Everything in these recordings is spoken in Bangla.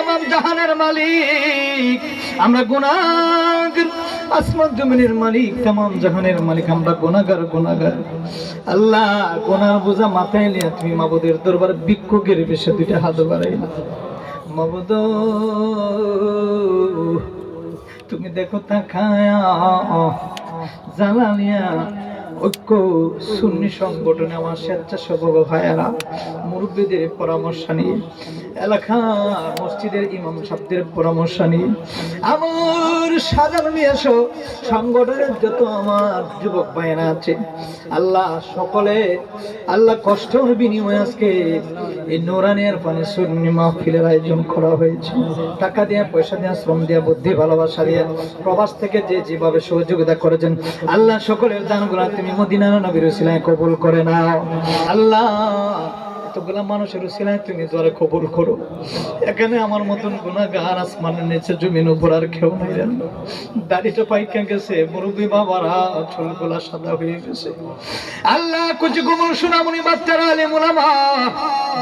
তামাম জাহানের মালিক। আমরা গুনাহ আসমান জমিনের মালিক, তামাম জাহানের মালিক, আমরা গুনাহগার গুনাহগার আল্লাহ গুনার বোঝা মাথায় নিয়ে তুমি মাবুদের দরবার ভিক্ষুকের বেশে দুইটা হাত বাড়াইলা। মাবুদ, তুমি দেখো তা তাকায়া জালালিয়া ঐক্য, সুন্নি সংগঠনে আমার স্বেচ্ছাসেবক ভাইয়েরা, মুরব্বীদের পরামর্শ নিয়ে এলাকা মসজিদের ইমাম সাহেবদের পরামর্শ নিয়ে, আমার নিয়ে এসো। সংগঠনের যত আমার যুবক ভাইয়েরা আছে, আল্লাহ সকলে, আল্লাহ কষ্টের বিনিময়ে আজকে এই নোরানের পানি সুন্নি মাহফিলের আয়োজন করা হয়েছে। টাকা দিয়ে, পয়সা দিয়ে, শ্রম দিয়ে, বুদ্ধি, ভালোবাসা দিয়ে, প্রবাস থেকে যে যেভাবে সহযোগিতা করেছেন, আল্লাহ সকলের দানগুলো তুমি নবীর উসিলায় কবুল করে আল্লাহ, এতগুলা মানুষের উসিলায় তুমি দরে কবুল করো। এখানে আমার মতন গুণাগার আসমানের নিচে জমিন উপর আর কেউ নাই। দাড়িটা পাইকা গেছে, মুরব্বী বাবারা চুলগুলা সাদা হয়ে গেছে। আল্লাহ, কুচি কুমল সোনামণি বাচ্চারা আলে মোলামা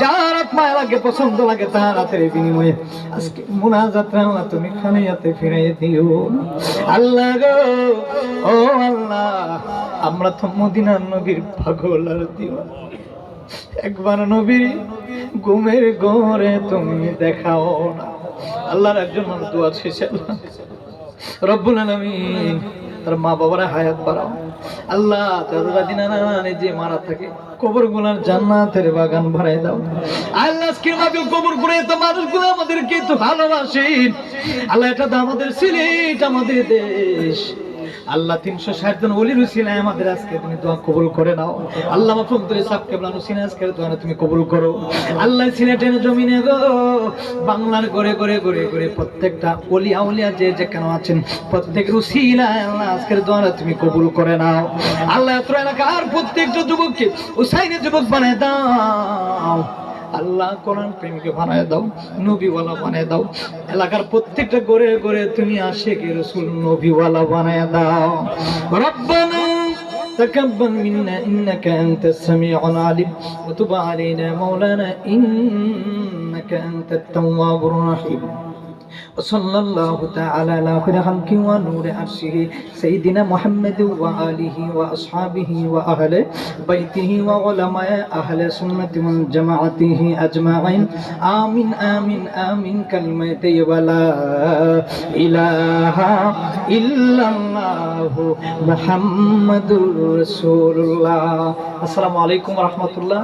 যার আত্মায় লাগে পছন্দ লাগে তার হাতের বিনিময়ে। আজকে মুনাজাত আল্লাহ তুমি খানিয়াতে ফিরে দিও। আল্লাহ গো, ও আমরা তো মদিনার নবীর পাগল আর দিও একবার নবীর ঘুমের ঘরে তুমি দেখাও না। আল্লাহর একজন মানুষ দোয়া শেষে রব্বুল আলামিন, তার মা বাবারা হায়াত বাড়াও। আল্লাহ দাদা নানি যে মারা থাকে কবরগুলার জান্নাতের বাগান ভরাই দাও। আল্লাহ মাহফিল কবর করে তো মানুষগুলো আমাদেরকে তো ভালোবাসেন আল্লাহ, এটা তো আমাদের সিলেট, আমাদের দেশ। আল্লাহ তিনশো ষাট জন অলির উসিলায় আমাদের আজকে তুমি দোয়া কবুল করে নাও। আল্লাহ মাফুম তুলে কেবলান উসিনা আজকে দোয়া তুমি কবুল করো। আল্লাহ সিলেটের জমিনে গো, বাংলার গড়ে গড়ে গড়ে গড়ে প্রত্যেকটা অলি আউলিয়া যে যে কেন আছেন প্রত্যেকের উসিলায় আল্লাহ আজকের দোয়া তুমি কবুল করে নাও। আল্লাহ এত এলাকার প্রত্যেকটা যুবককে উসাইনে যুবক বানায় দাও। আল্লাহ কোরআন প্রেমীকে বানায় দাও নবীওয়ালা বানায় দাও এলাকার প্রত্যেকটা গড়ে গড়ে তুমি আশেকে রসুল নবীওয়ালা বানায় দাও রব্বানা تقبل منا إنك أنت السميع العليم وتب علينا مولانا إنك أنت التواب الرحيم وصلى الله تعالى على خير خلق ونور عرشه سيدنا محمد وآله وأصحابه وأهل بيته وعلماء أهل سنة جماعته أجمعين آمين آمين آمين كلمة ولا إله إلا الله محمد رسول الله السلام عليكم ورحمة الله